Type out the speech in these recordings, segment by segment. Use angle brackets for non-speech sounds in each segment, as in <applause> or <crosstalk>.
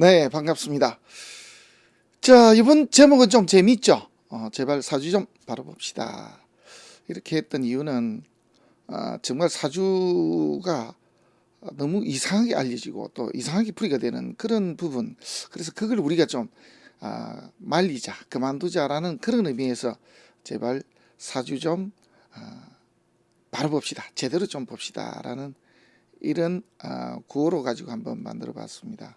네, 반갑습니다. 자, 이번 제목은 좀 재밌죠? 어, 제발 사주 좀 바라봅시다. 이렇게 했던 이유는 아, 정말 사주가 너무 이상하게 알려지고 또 이상하게 풀이가 되는 그런 부분. 그래서 그걸 우리가 좀 아, 말리자, 그만두자라는 그런 의미에서 제발 사주 좀 아, 바라봅시다. 제대로 좀 봅시다라는 이런 아, 구호로 가지고 한번 만들어 봤습니다.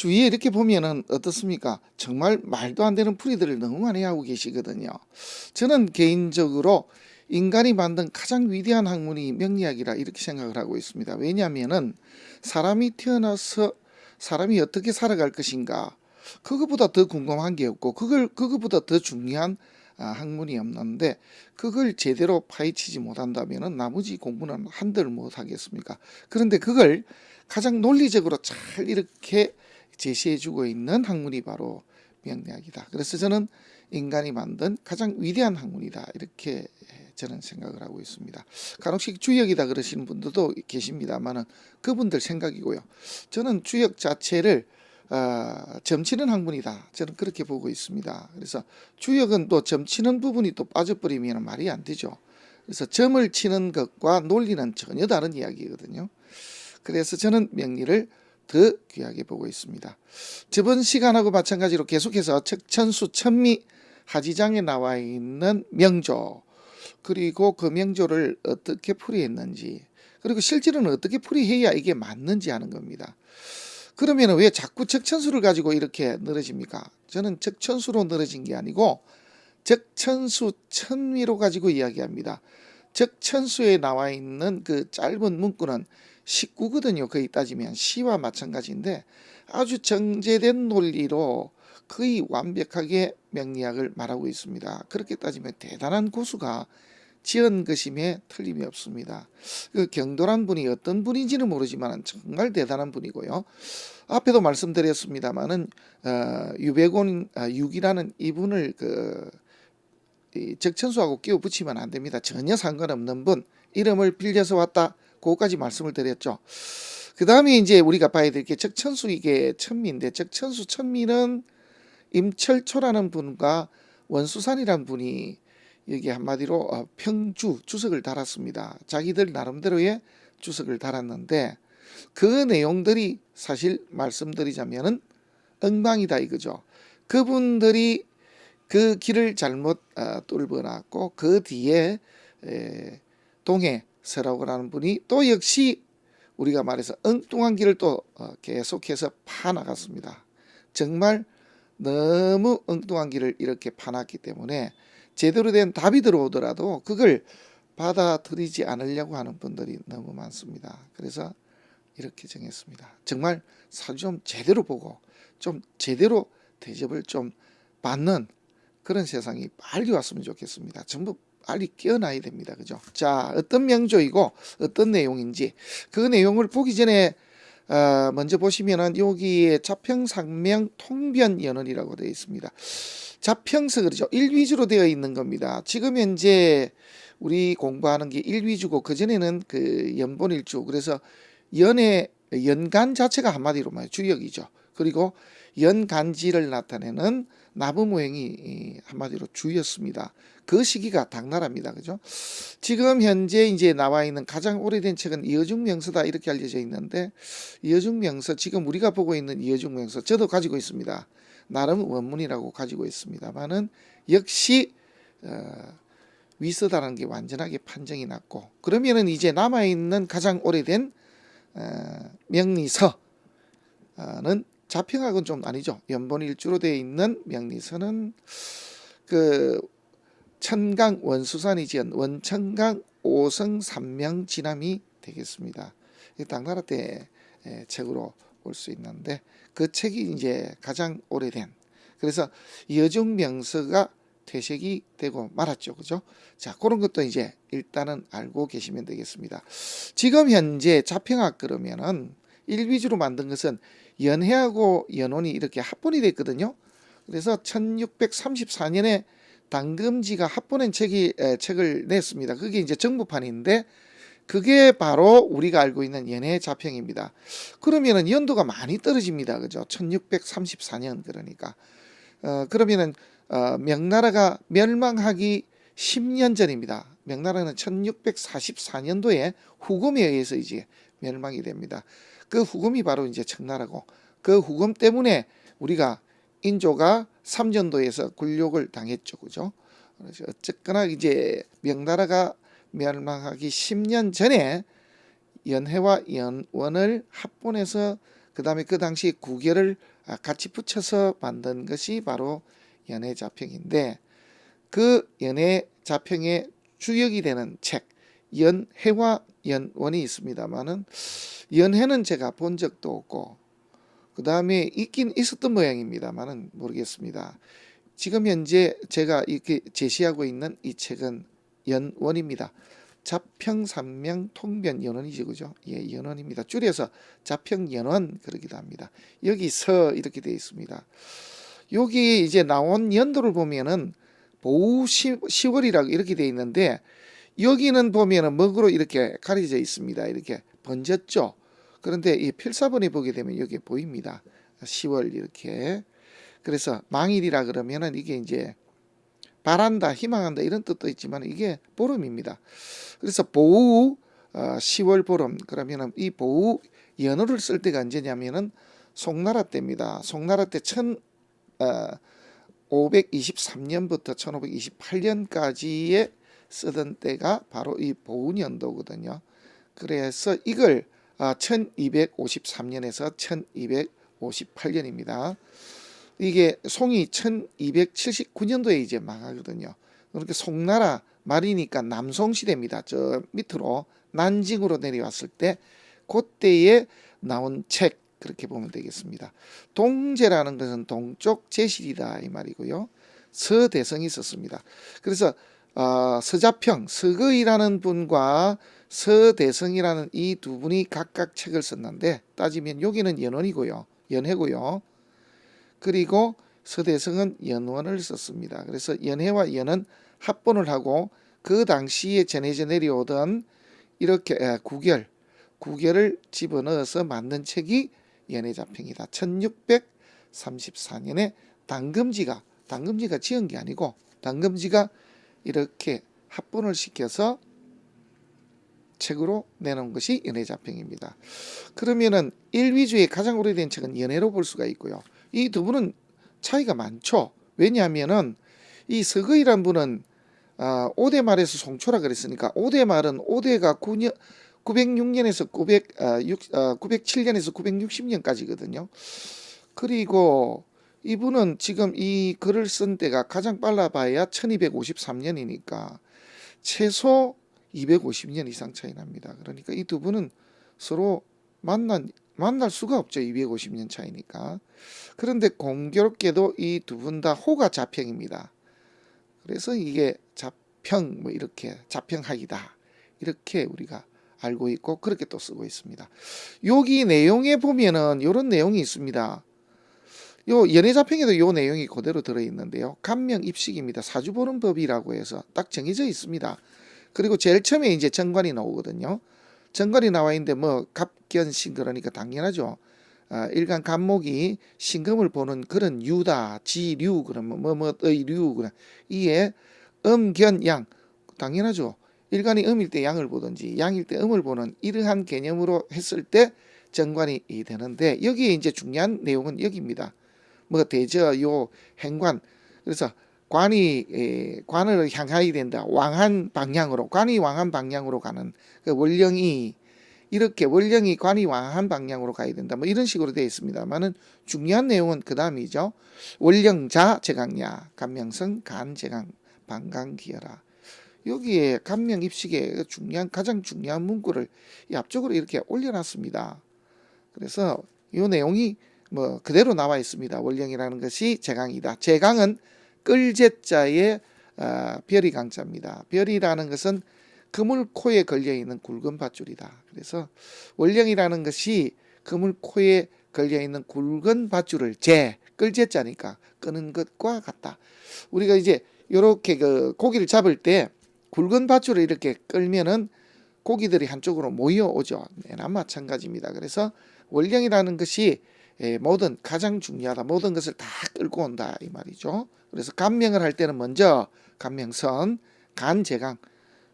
주위에 이렇게 보면은 어떻습니까? 정말 말도 안 되는 풀이들을 너무 많이 하고 계시거든요. 저는 개인적으로 인간이 만든 가장 위대한 학문이 명리학이라 이렇게 생각을 하고 있습니다. 왜냐하면은 사람이 태어나서 사람이 어떻게 살아갈 것인가 그것보다 더 궁금한 게 없고 그걸 그것보다 더 중요한 아, 학문이 없는데 그걸 제대로 파헤치지 못한다면은 나머지 공부는 한들 못 하겠습니까? 그런데 그걸 가장 논리적으로 잘 이렇게 제시해주고 있는 학문이 바로 명리학이다. 그래서 저는 인간이 만든 가장 위대한 학문이다. 이렇게 저는 생각을 하고 있습니다. 간혹씩 주역이다 그러시는 분들도 계십니다만은 그분들 생각이고요. 저는 주역 자체를 어, 점치는 학문이다. 저는 그렇게 보고 있습니다. 그래서 주역은 또 점치는 부분이 또 빠져버리면 말이 안 되죠. 그래서 점을 치는 것과 논리는 전혀 다른 이야기거든요. 그래서 저는 명리를 더 귀하게 보고 있습니다. 저번 시간하고 마찬가지로 계속해서 척천수 천미 하지장에 나와 있는 명조 그리고 그 명조를 어떻게 풀이했는지 그리고 실제로는 어떻게 풀이해야 이게 맞는지 하는 겁니다. 그러면 왜 자꾸 적천수를 가지고 이렇게 늘어집니까? 저는 적천수로 늘어진 게 아니고 적천수 천미로 가지고 이야기합니다. 적천수에 나와 있는 그 짧은 문구는 19거든요. 거의 따지면 시와 마찬가지인데 아주 정제된 논리로 거의 완벽하게 명리학을 말하고 있습니다. 그렇게 따지면 대단한 고수가 지은 것임에 틀림이 없습니다. 그 경도란 분이 어떤 분인지는 모르지만 정말 대단한 분이고요. 앞에도 말씀드렸습니다만은 어, 유백원 아, 육이라는 이분을 그이 적천수하고 끼워 붙이면 안 됩니다. 전혀 상관없는 분 이름을 빌려서 왔다. 그거까지 말씀을 드렸죠. 그 다음에 이제 우리가 봐야 될 게 적천수 이게 천미인데 적천수 천미는 임철초라는 분과 원수산이라는 분이 여기 한마디로 어, 평주 주석을 달았습니다. 자기들 나름대로의 주석을 달았는데 그 내용들이 사실 말씀드리자면은 엉망이다 이거죠. 그분들이 그 길을 잘못 어, 뚫어놨고 그 뒤에 에, 동해 서라고라는 분이 또 역시 우리가 말해서 엉뚱한 길을 또 어, 계속해서 파나갔습니다. 정말 너무 엉뚱한 길을 이렇게 파놨기 때문에 제대로 된 답이 들어오더라도 그걸 받아들이지 않으려고 하는 분들이 너무 많습니다. 그래서 이렇게 정했습니다. 정말 사주 좀 제대로 보고 좀 제대로 대접을 좀 받는 그런 세상이 빨리 왔으면 좋겠습니다. 전부 빨리 깨어나야 됩니다. 그죠? 자, 어떤 명조이고 어떤 내용인지 그 내용을 보기 전에 어, 먼저 보시면은 여기에 자평상명 통변 연언이라고 되어 있습니다. 자평서 그러죠. 일위주로 되어 있는 겁니다. 지금 현재 우리 공부하는 게 일위주고 그 전에는 그 연본일주 그래서 연의 연간 자체가 한마디로 말해 주역이죠. 그리고 연간지를 나타내는 나부모행이 한마디로 주였습니다. 그 시기가 당나라입니다. 그죠? 지금 현재 이제 나와 있는 가장 오래된 책은 이어중 명서다 이렇게 알려져 있는데 이어중 명서 지금 우리가 보고 있는 이어중 명서 저도 가지고 있습니다. 나름 원문이라고 가지고 있습니다만은 역시 어, 위서다라는 게 완전하게 판정이 났고 그러면은 이제 남아 있는 가장 오래된 어, 명리서는 자평학은 좀 아니죠. 연본 일주로 되어 있는 명리서는 그 천강 원수산이 지은 원천강 오성 삼명 진함이 되겠습니다. 이 당나라 때 책으로 볼 수 있는데 그 책이 이제 가장 오래된 그래서 여중 명서가 퇴색이 되고 말았죠. 그죠? 자, 그런 것도 이제 일단은 알고 계시면 되겠습니다. 지금 현재 자평학 그러면은 일위주로 만든 것은 연해하고 연원이 이렇게 합본이 됐거든요. 그래서 1634년에 당금지가 합본한 책이 에, 책을 냈습니다. 그게 이제 정부판인데 그게 바로 우리가 알고 있는 연해 자평입니다. 그러면은 연도가 많이 떨어집니다. 그죠? 1634년 그러니까. 어, 그러면은 어, 명나라가 멸망하기 10년 전입니다. 명나라는 1644년도에 후금에 의해서 이제 멸망이 됩니다. 그 후금이 바로 이제 청나라고 그 후금 때문에 우리가 인조가 삼전도에서 굴욕을 당했죠. 그죠? 그래서 어쨌거나 이제 명나라가 멸망하기 10년 전에 연해와 연원을 합본해서 그다음에 그 당시 구결을 아, 같이 붙여서 만든 것이 바로 연해 자평인데 그 연해 자평의 주역이 되는 책 연해와 연원이 있습니다만은 연해는 제가 본 적도 없고 그 다음에 있긴 있었던 모양입니다만은 모르겠습니다. 지금 현재 제가 이렇게 제시하고 있는 이 책은 연원입니다. 자평산명 통변 연원이죠, 그죠? 예, 연원입니다. 줄여서 자평 연원 그러기도 합니다. 여기 서 이렇게 되어 있습니다. 여기 이제 나온 연도를 보면은 보우 10월이라고 이렇게 되어 있는데 여기는 보면은 먹으로 이렇게 가려져 있습니다. 이렇게 번졌죠. 그런데 이 필사본에 보게 되면 여기 보입니다. 10월 이렇게. 그래서 망일이라 그러면은 이게 이제 바란다, 희망한다 이런 뜻도 있지만 이게 보름입니다. 그래서 보우 어, 10월 보름 그러면은 이 보우 연어를 쓸 때가 언제냐면은 송나라 때입니다. 송나라 때 천, 어, 523년부터 1528년까지에 쓰던 때가 바로 이 보운연도거든요. 그래서 이걸 아, 1253년에서 1258년입니다. 이게 송이 1279년도에 이제 망하거든요. 그렇게 송나라 말이니까 남송 시대입니다. 저 밑으로 난징으로 내려왔을 때 그때에 나온 책 그렇게 보면 되겠습니다. 동제라는 것은 동쪽 제실이다 이 말이고요. 서대성이 있었습니다. 그래서 어, 서자평 서거이라는 분과 서대성이라는 이 두 분이 각각 책을 썼는데 따지면 여기는 연원이고요. 연해고요. 그리고 서대성은 연원을 썼습니다. 그래서 연해와 연은 합본을 하고 그 당시에 전해져 내려오던 이렇게 에, 구결 구결을 집어넣어서 만든 책이 연해자평이다. 1634년에 당금지가 당금지가 지은 게 아니고 당금지가 이렇게 합본을 시켜서 책으로 내놓은 것이 연해자평입니다. 그러면은 일위주의 가장 오래된 책은 연해로 볼 수가 있고요. 이 두 분은 차이가 많죠. 왜냐하면은 이 서거이란 분은 아, 5대 말에서 송초라 그랬으니까 5대 말은 5대가 9년 906년에서 900, 아, 6, 아, 907년에서 960년까지거든요. 그리고 이분은 지금 이 글을 쓴 때가 가장 빨라봐야 1253년이니까 최소 250년 이상 차이 납니다. 그러니까 이 두 분은 서로 만난 만날 수가 없죠. 250년 차이니까. 그런데 공교롭게도 이 두 분 다 호가 자평입니다. 그래서 이게 자평 뭐 이렇게 자평하기다. 이렇게 우리가 알고 있고 그렇게 또 쓰고 있습니다. 여기 내용에 보면은 이런 내용이 있습니다. 요 연애자평에도 요 내용이 그대로 들어 있는데요. 감명 입식입니다. 사주보름법이라고 해서 딱 정해져 있습니다. 그리고 제일 처음에 이제 정관이 나오거든요. 정관이 나와 있는데 뭐 갑견신 그러니까 당연하죠. 아, 일간 간목이 신금을 보는 그런 유다, 지류 그러면 뭐뭐의 류 그런 이에 음견양 당연하죠. 일간이 음일 때 양을 보든지 양일 때 음을 보는 이러한 개념으로 했을 때 정관이 되는데 여기에 이제 중요한 내용은 여기입니다. 뭐 대저 요 행관 그래서 관이 에, 관을 향하야 된다. 왕한 방향으로 관이 왕한 방향으로 가는 그 원령이 이렇게 원령이 관이 왕한 방향으로 가야 된다. 뭐 이런 식으로 되어 있습니다만은 중요한 내용은 그 다음이죠. 원령자 제강야 간명성 간 제강 방강 기여라. 여기에 간명 입식의 중요한 가장 중요한 문구를 이 앞쪽으로 이렇게 올려놨습니다. 그래서 이 내용이 뭐 그대로 나와 있습니다. 원령이라는 것이 제강이다. 제강은 끌제자의 어, 별이 강자입니다. 별이라는 것은 그물 코에 걸려 있는 굵은 밧줄이다. 그래서 원령이라는 것이 그물 코에 걸려 있는 굵은 밧줄을 제 끌제자니까 끄는 것과 같다. 우리가 이제 이렇게 그 고기를 잡을 때 굵은 밧줄을 이렇게 끌면은 고기들이 한쪽으로 모여 오죠. 내나 마찬가지입니다. 그래서 원령이라는 것이 예, 모든 가장 중요하다. 모든 것을 다 끌고 온다 이 말이죠. 그래서 간명을 할 때는 먼저 간명선, 간 제강,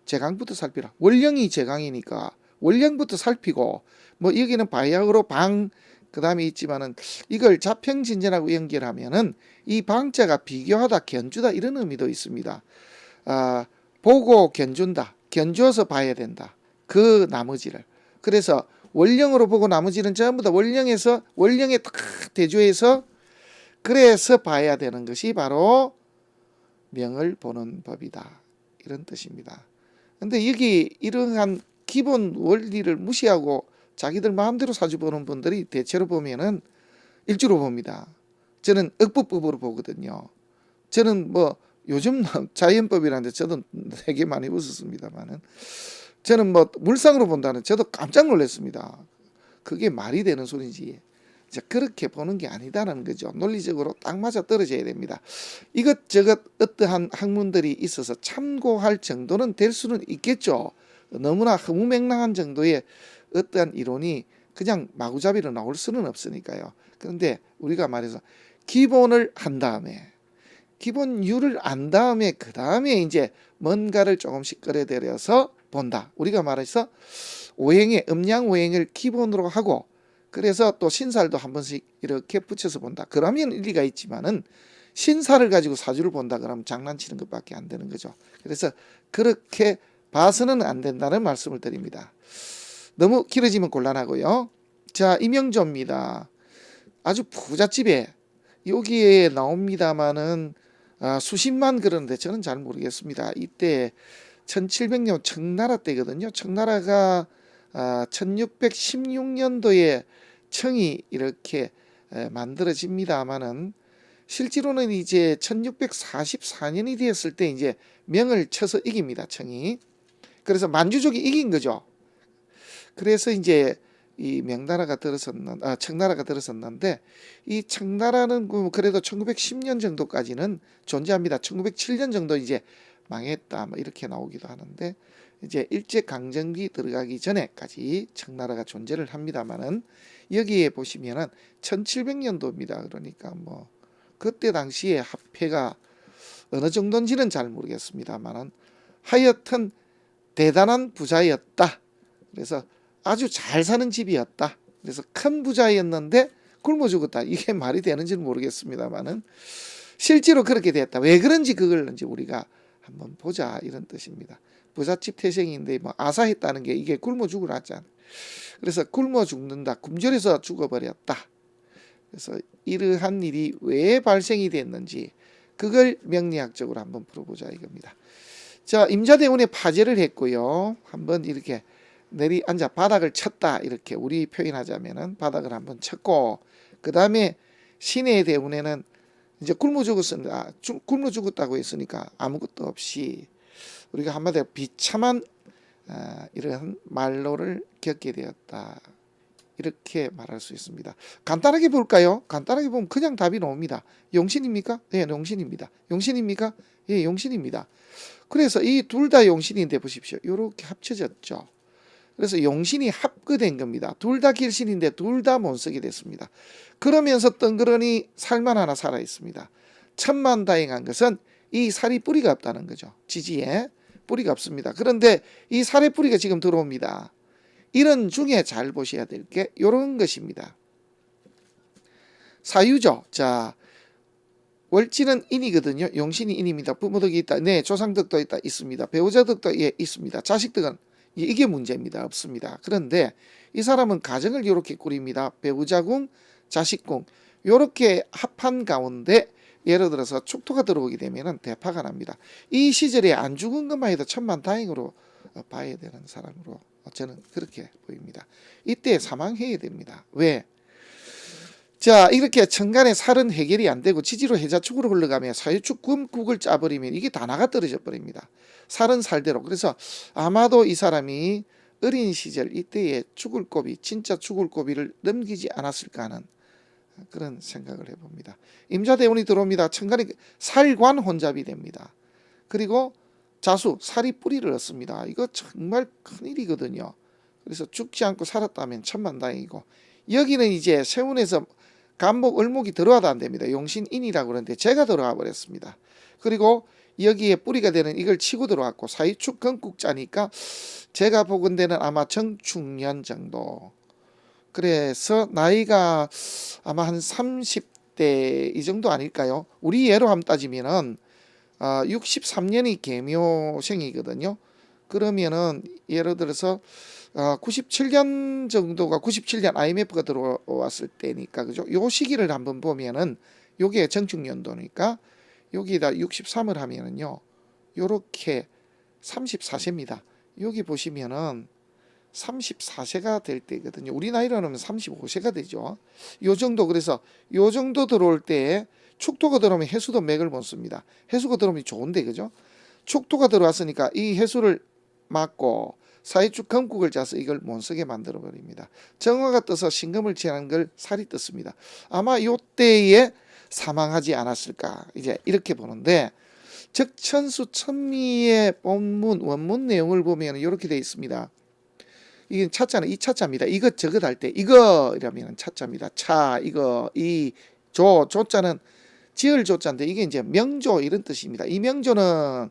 제강부터 살피라. 원령이 제강이니까 원령부터 살피고 뭐 여기는 바야흐로 방 그다음에 있지만은 이걸 자평 진전하고 연결하면은 이 방자가 비교하다 견주다 이런 의미도 있습니다. 아, 보고 견준다. 견주어서 봐야 된다. 그 나머지를. 그래서 원령으로 보고 나머지는 전부 다 원령에서 원령에 딱 대조해서 그래서 봐야 되는 것이 바로 명을 보는 법이다. 이런 뜻입니다. 근데 여기 이러한 기본 원리를 무시하고 자기들 마음대로 사주 보는 분들이 대체로 보면은 일주로 봅니다. 저는 억부법으로 보거든요. 저는 뭐 요즘 <laughs> 자연법이라는데 저도 되게 많이 웃었습니다만은 저는 뭐 물상으로 본다는 저도 깜짝 놀랐습니다. 그게 말이 되는 소리지. 자, 그렇게 보는 게 아니다라는 거죠. 논리적으로 딱 맞아 떨어져야 됩니다. 이것저것 어떠한 학문들이 있어서 참고할 정도는 될 수는 있겠죠. 너무나 허무맹랑한 정도의 어떠한 이론이 그냥 마구잡이로 나올 수는 없으니까요. 그런데 우리가 말해서 기본을 한 다음에 기본유를 안 다음에 그 다음에 이제 뭔가를 조금씩 끌어들여서 본다. 우리가 말해서 오행의 음양 오행을 기본으로 하고 그래서 또 신살도 한 번씩 이렇게 붙여서 본다. 그러면 일리가 있지만은 신살을 가지고 사주를 본다 그러면 장난치는 것밖에 안 되는 거죠. 그래서 그렇게 봐서는 안 된다는 말씀을 드립니다. 너무 길어지면 곤란하고요. 자, 이명조입니다. 아주 부잣집에 여기에 나옵니다마는 아, 수십만 그러는데 저는 잘 모르겠습니다. 이때 1700년 청나라 때거든요. 청나라가 아, 1616년도에 청이 이렇게 에, 만들어집니다마는 실제로는 이제 1644년이 되었을 때 이제 명을 쳐서 이깁니다. 청이. 그래서 만주족이 이긴 거죠. 그래서 이제 이 명나라가 들어섰는 아 청나라가 들어섰는데 이 청나라는 그 그래도 1910년 정도까지는 존재합니다. 1907년 정도 이제 망했다 뭐 이렇게 나오기도 하는데 이제 일제 강점기 들어가기 전에까지 청나라가 존재를 합니다만은 여기에 보시면은 1700년도입니다. 그러니까 뭐 그때 당시에 화폐가 어느 정도인지는 잘 모르겠습니다만은 하여튼 대단한 부자였다. 그래서 아주 잘 사는 집이었다. 그래서 큰 부자였는데 굶어 죽었다. 이게 <laughs> 말이 되는지는 모르겠습니다만은 실제로 그렇게 됐다. 왜 그런지 그걸 이제 우리가 한번 보자 이런 뜻입니다. 부잣집 태생인데 뭐 아사했다는 게 이게 굶어 죽으라잖아. 그래서 굶어 죽는다. 굶주려서 죽어버렸다. 그래서 이러한 일이 왜 발생이 됐는지 그걸 명리학적으로 한번 풀어보자 이겁니다. 자 임자대운에 파재를 했고요. 한번 이렇게 내리 앉아 바닥을 쳤다 이렇게 우리 표현하자면은 바닥을 한번 쳤고 그 다음에 신의 대운에는 이제 굶어 죽었습니다. 굶어 죽었다고 했으니까 아무것도 없이 우리가 한마디로 비참한 아, 이러한 말로를 겪게 되었다. 이렇게 말할 수 있습니다. 간단하게 볼까요? 간단하게 보면 그냥 답이 나옵니다. 용신입니까? 네, 용신입니다. 용신입니까? 예, 용신입니다. 그래서 이 둘 다 용신인데 보십시오. 이렇게 합쳐졌죠. 그래서 용신이 합거된 겁니다. 둘 다 길신인데 둘 다 못쓰게 됐습니다. 그러면서 덩그러니 살만 하나 살아 있습니다. 천만 다행한 것은 이 살이 뿌리가 없다는 거죠. 지지에 뿌리가 없습니다. 그런데 이 살의 뿌리가 지금 들어옵니다. 이런 중에 잘 보셔야 될 게 이런 것입니다. 사유죠. 자, 월지는 인이거든요. 용신이 인입니다. 부모덕이 있다. 네, 조상덕도 있다. 있습니다. 배우자덕도 예, 있습니다. 자식덕은 이게 문제입니다. 없습니다. 그런데 이 사람은 가정을 이렇게 꾸립니다. 배우자궁, 자식궁 이렇게 합한 가운데 예를 들어서 축토가 들어오게 되면은 대파가 납니다. 이 시절에 안 죽은 것만 해도 천만 다행으로 봐야 되는 사람으로 저는 그렇게 보입니다. 이때 사망해야 됩니다. 왜? 자 이렇게 천간에 살은 해결이 안 되고 지지로 해자축으로 흘러가면 사유축 금국을 짜버리면 이게 다 나가 떨어져 버립니다. 살은 살대로 그래서 아마도 이 사람이 어린 시절 이때에 죽을 고비 진짜 죽을 고비를 넘기지 않았을까 하는 그런 생각을 해봅니다. 임자대운이 들어옵니다. 천간이 살관 혼잡이 됩니다. 그리고 자수 살이 뿌리를 얻습니다. 이거 정말 큰일이거든요. 그래서 죽지 않고 살았다면 천만다행이고 여기는 이제 세운에서 간목 을목이 들어와도 안 됩니다. 용신인이라고 그러는데 제가 들어와 버렸습니다. 그리고 여기에 뿌리가 되는 이걸 치고 들어왔고 사이축 건국자니까 제가 보건대는 아마 정축년 정도. 그래서 나이가 아마 한 30대 이 정도 아닐까요? 우리 예로 함 따지면은 아, 63년이 개묘생이거든요. 그러면은 예를 들어서 아, 97년 정도가 97년 IMF가 들어왔을 때니까 그죠? 요 시기를 한번 보면은 요게 정축년도니까 여기다 63을 하면은요. 요렇게 34세입니다. 여기 보시면은 34세가 될 때거든요. 우리 나이로 하면 35세가 되죠. 요 정도 그래서 요 정도 들어올 때 축토가 들어오면 해수도 맥을 못 씁니다. 해수가 들어오면 좋은데 그죠? 축토가 들어왔으니까 이 해수를 막고 사이축 건국을 짜서 이걸 못 쓰게 만들어 버립니다. 정화가 떠서 신금을 지하는 걸 살이 떴습니다. 아마 요 때에 사망하지 않았을까 이제 이렇게 보는데 적천수 천미의 본문 원문 내용을 보면 이렇게 되어 있습니다. 이게 차자는 이 차자입니다. 이거 저것 할 때 이거 이러면 차자입니다. 차 이거 이 조 조자는 지을 조자인데 이게 이제 명조 이런 뜻입니다. 이 명조는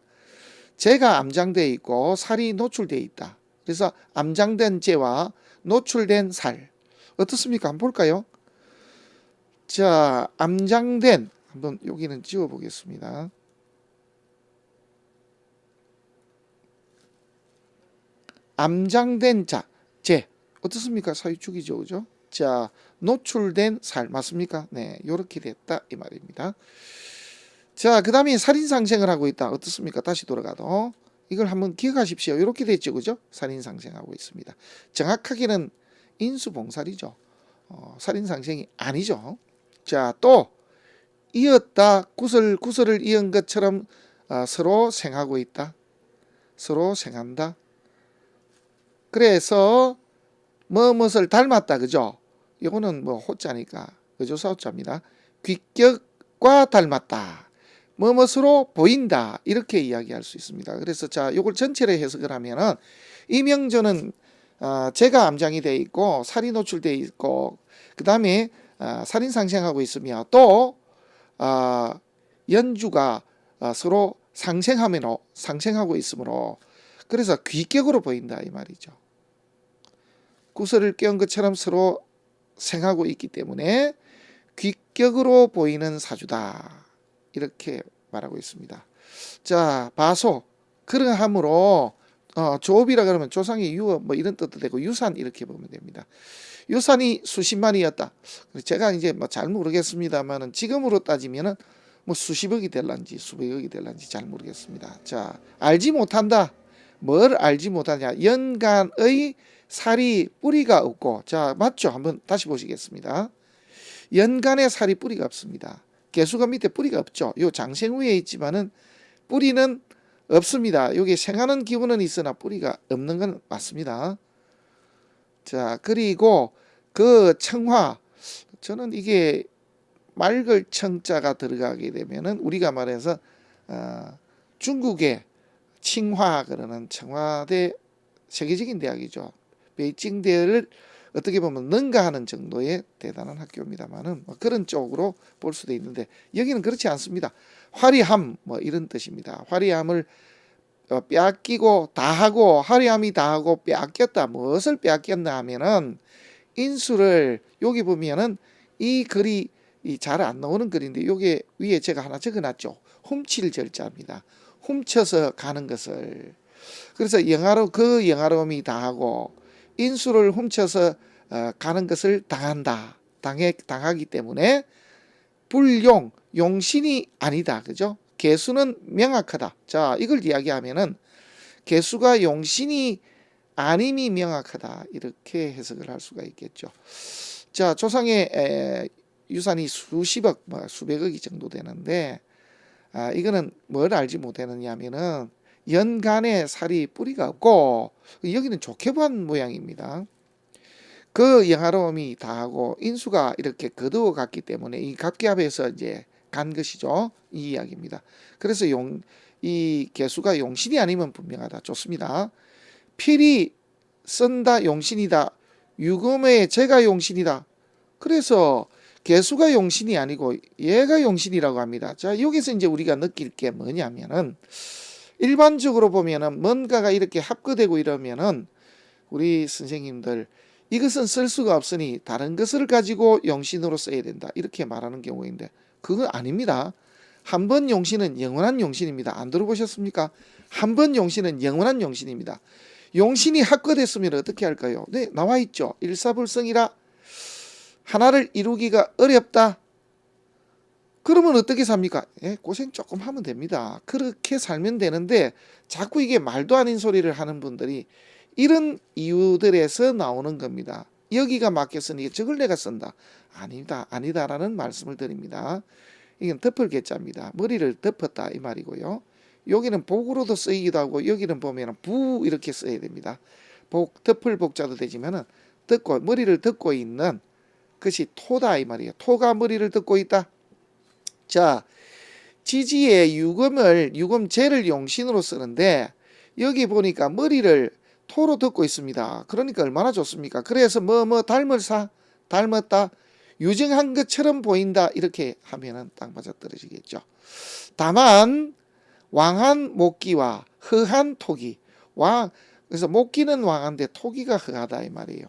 재가 암장돼 있고 살이 노출돼 있다. 그래서 암장된 재와 노출된 살 어떻습니까? 한번 볼까요? 자, 암장된 한번 여기는 지워 보겠습니다. 암장된 자, 재 어떻습니까? 사유축이죠, 그죠? 자, 노출된 살 맞습니까? 네, 요렇게 됐다 이 말입니다. 자, 그 다음에 살인 상생을 하고 있다. 어떻습니까? 다시 돌아가도 이걸 한번 기억하십시오. 이렇게 됐죠, 그죠? 살인 상생하고 있습니다. 정확하게는 인수봉살이죠. 어, 살인 상생이 아니죠. 자, 또 이었다 구설 구설을 이은 것처럼 어, 서로 생하고 있다. 서로 생한다. 그래서 뭐 무엇을 닮았다. 그죠? 이거는 뭐 호자니까 그죠? 사호자입니다. 귀격과 닮았다. 뭐뭇으로 보인다 이렇게 이야기할 수 있습니다. 그래서 자 이걸 전체를 해석을 하면은 이명조는 어, 제가 암장이 돼 있고 살이 노출돼 있고 그 다음에 어, 살인 상생하고 있으며 또 어, 연주가 어, 서로 상생하면로 상생하고 있으므로 그래서 귀격으로 보인다 이 말이죠. 구설을 깨운 것처럼 서로 생하고 있기 때문에 귀격으로 보이는 사주다 이렇게 말하고 있습니다. 자 바소 그러함으로 어, 조업이라 그러면 조상의 유업 뭐 이런 뜻도 되고 유산 이렇게 보면 됩니다. 유산이 수십만이었다. 제가 이제 뭐 잘 모르겠습니다만은 지금으로 따지면은 뭐 수십억이 될란지 수백억이 될란지 잘 모르겠습니다. 자 알지 못한다. 뭘 알지 못하냐? 연간의 살이 뿌리가 없고 자 맞죠? 한번 다시 보시겠습니다. 연간의 살이 뿌리가 없습니다. 개수가 밑에 뿌리가 없죠. 요 장생 위에 있지만은 뿌리는 없습니다. 여기 생하는 기운은 있으나 뿌리가 없는 건 맞습니다. 자, 그리고 그 청화 저는 이게 맑을 청자가 들어가게 되면은 우리가 말해서 어, 중국의 칭화 그러는 청와대 세계적인 대학이죠. 베이징 대를 어떻게 보면 능가하는 정도의 대단한 학교입니다만은 뭐 그런 쪽으로 볼 수도 있는데 여기는 그렇지 않습니다. 화려함 뭐 이런 뜻입니다. 화려함을 어, 빼앗기고 다하고 화려함이 다하고 빼앗겼다. 무엇을 빼앗겼나 하면은 인수를 여기 보면은 이 글이 잘 안 나오는 글인데 여기 위에 제가 하나 적어놨죠. 훔칠 절자입니다. 훔쳐서 가는 것을 그래서 영화로 그 영화로움이 다하고 인수를 훔쳐서 어, 가는 것을 당한다. 당해 당하기 때문에 불용 용신이 아니다. 그죠? 개수는 명확하다. 자, 이걸 이야기하면은 개수가 용신이 아님이 명확하다. 이렇게 해석을 할 수가 있겠죠. 자, 조상의 에, 유산이 수십억, 뭐 수백억이 정도 되는데 아, 이거는 뭘 알지 못하느냐면은 연간에 살이 뿌리가 없고 여기는 좋게 본 모양입니다. 그 영화로움이 다하고 인수가 이렇게 거두어 갔기 때문에 이 갑기압에서 이제 간 것이죠. 이 이야기입니다. 그래서 용 이 개수가 용신이 아니면 분명하다. 좋습니다. 필이 쓴다 용신이다. 유금의 제가 용신이다. 그래서 개수가 용신이 아니고 얘가 용신이라고 합니다. 자, 여기서 이제 우리가 느낄 게 뭐냐면은 일반적으로 보면은 뭔가가 이렇게 합거되고 이러면은 우리 선생님들 이것은 쓸 수가 없으니 다른 것을 가지고 용신으로 써야 된다. 이렇게 말하는 경우인데 그건 아닙니다. 한 번 용신은 영원한 용신입니다. 안 들어보셨습니까? 한 번 용신은 영원한 용신입니다. 용신이 합거됐으면 어떻게 할까요? 네, 나와 있죠. 일사불성이라 하나를 이루기가 어렵다. 그러면 어떻게 삽니까? 예, 고생 조금 하면 됩니다. 그렇게 살면 되는데 자꾸 이게 말도 아닌 소리를 하는 분들이 이런 이유들에서 나오는 겁니다. 여기가 막혔으니 저걸 내가 쓴다. 아니다, 아니다라는 말씀을 드립니다. 이건 덮을 개자입니다. 머리를 덮었다 이 말이고요. 여기는 복으로도 쓰이기도 하고 여기는 보면 부 이렇게 써야 됩니다. 복 덮을 복자도 되지만은 덮고 머리를 덮고 있는 것이 토다 이 말이에요. 토가 머리를 덮고 있다. 자, 지지의 유금을 유금제를 용신으로 쓰는데 여기 보니까 머리를 토로 덮고 있습니다. 그러니까 얼마나 좋습니까? 그래서 뭐 뭐 닮을사 닮았다 유증한 것처럼 보인다 이렇게 하면은 딱 맞아 떨어지겠죠. 다만 왕한 목기와 허한 토기 왕 그래서 목기는 왕한데 토기가 허하다 이 말이에요.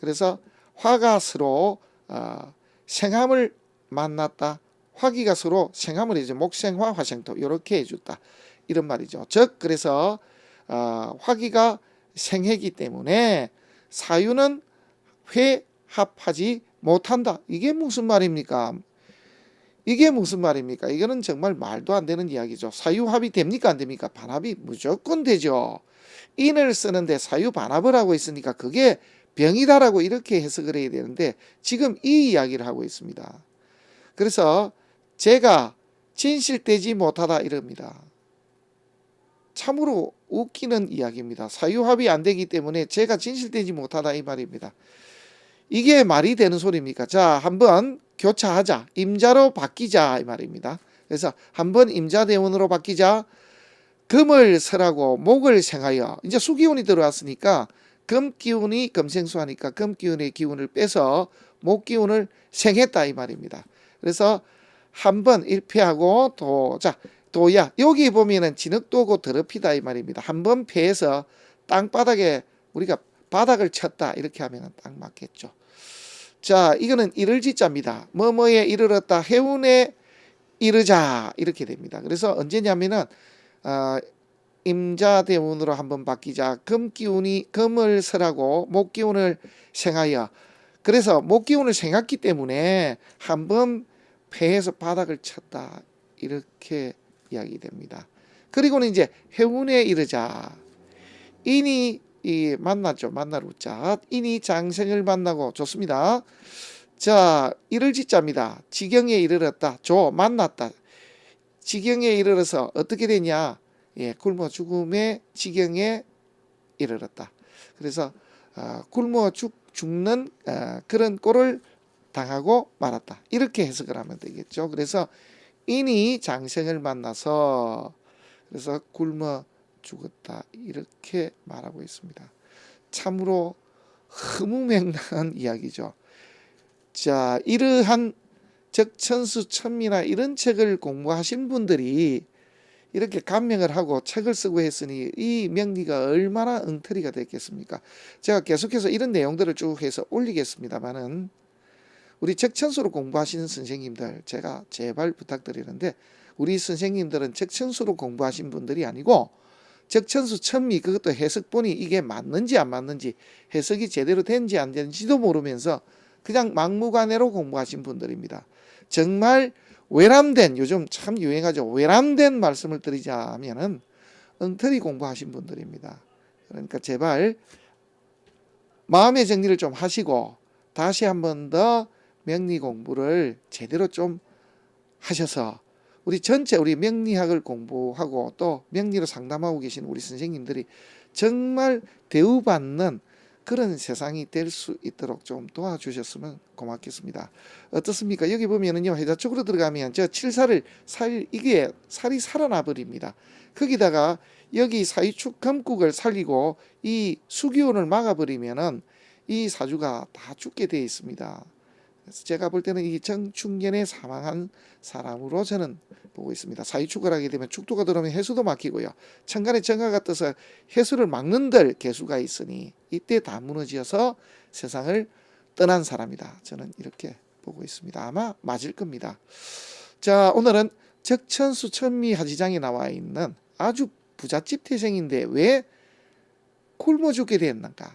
그래서 화가 서로 어, 생함을 만났다. 화기가 서로 생함을 이제 목생화 화생토 이렇게 해줬다 이런 말이죠. 즉 그래서 어, 화기가 생해기 때문에 사유는 회합하지 못한다. 이게 무슨 말입니까? 이게 무슨 말입니까? 이거는 정말 말도 안 되는 이야기죠. 사유합이 됩니까? 안 됩니까? 반합이 무조건 되죠. 인을 쓰는데 사유 반합을 하고 있으니까 그게 병이다라고 이렇게 해석을 해야 되는데 지금 이 이야기를 하고 있습니다. 그래서 제가 진실되지 못하다 이럽니다. 참으로 웃기는 이야기입니다. 사유합이 안 되기 때문에 제가 진실되지 못하다 이 말입니다. 이게 말이 되는 소리입니까? 자, 한번 교차하자. 임자로 바뀌자 이 말입니다. 그래서 한번 임자 대원으로 바뀌자. 금을 설하고 목을 생하여 이제 수기운이 들어왔으니까 금 기운이 금생수하니까 금 기운의 기운을 빼서 목 기운을 생했다 이 말입니다. 그래서 한번 일패하고 도자 도야 여기 보면은 진흙도고 더럽히다 이 말입니다. 한 번 패해서 땅바닥에 우리가 바닥을 쳤다 이렇게 하면 딱 맞겠죠. 자 이거는 이를 짓자입니다. 뭐뭐에 이르렀다 해운에 이르자 이렇게 됩니다. 그래서 언제냐면은 어, 임자대운으로 한번 바뀌자 금기운이 금을 설하고 목기운을 생하여 그래서 목기운을 생했기 때문에 한번 패해서 바닥을 쳤다 이렇게 이야기됩니다. 그리고는 이제 해운에 이르자 인이 이 만났죠. 만나러 자 인이 장생을 만나고 좋습니다. 자 이를 짓자입니다. 지경에 이르렀다. 조 만났다. 지경에 이르러서 어떻게 되냐? 예, 굶어 죽음의 지경에 이르렀다. 그래서 어, 굶어 죽, 죽는 어, 그런 꼴을 당하고 말았다. 이렇게 해석을 하면 되겠죠. 그래서 인이 장생을 만나서 그래서 굶어 죽었다 이렇게 말하고 있습니다. 참으로 흐무맹랑한 이야기죠. 자 이러한 적천수 천미나 이런 책을 공부하신 분들이 이렇게 감명을 하고 책을 쓰고 했으니 이 명리가 얼마나 엉터리가 됐겠습니까? 제가 계속해서 이런 내용들을 쭉 해서 올리겠습니다만은 우리 적천수로 공부하시는 선생님들 제가 제발 부탁드리는데 우리 선생님들은 적천수로 공부하신 분들이 아니고 적천수 천미 그것도 해석본이 이게 맞는지 안 맞는지 해석이 제대로 된지 안 되는지도 모르면서 그냥 막무가내로 공부하신 분들입니다. 정말 외람된 요즘 참 유행하죠. 외람된 말씀을 드리자면은 엉터리 공부하신 분들입니다. 그러니까 제발 마음의 정리를 좀 하시고 다시 한 번 더 명리 공부를 제대로 좀 하셔서 우리 전체 우리 명리학을 공부하고 또 명리로 상담하고 계신 우리 선생님들이 정말 대우받는 그런 세상이 될 수 있도록 좀 도와주셨으면 고맙겠습니다. 어떻습니까? 여기 보면은요 해자 쪽으로 들어가면 저 칠살을 살 이게 살이 살아나 버립니다. 거기다가 여기 사이축 금국을 살리고 이 수기운을 막아버리면은 이 사주가 다 죽게 되어 있습니다. 그래서 제가 볼 때는 이 정충년에 사망한 사람으로 저는 보고 있습니다. 사이축을 하게 되면 축토가 들어오면 해수도 막히고요. 천간에 정가가 떠서 해수를 막는 들 개수가 있으니 이때 다 무너지어서 세상을 떠난 사람이다. 저는 이렇게 보고 있습니다. 아마 맞을 겁니다. 자 오늘은 적천수 천미 하지장에 나와 있는 아주 부잣집 태생인데 왜 굶어 죽게 됐는가?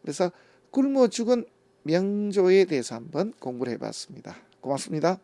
그래서 굶어 죽은 명조에 대해서 한번 공부를 해봤습니다. 고맙습니다.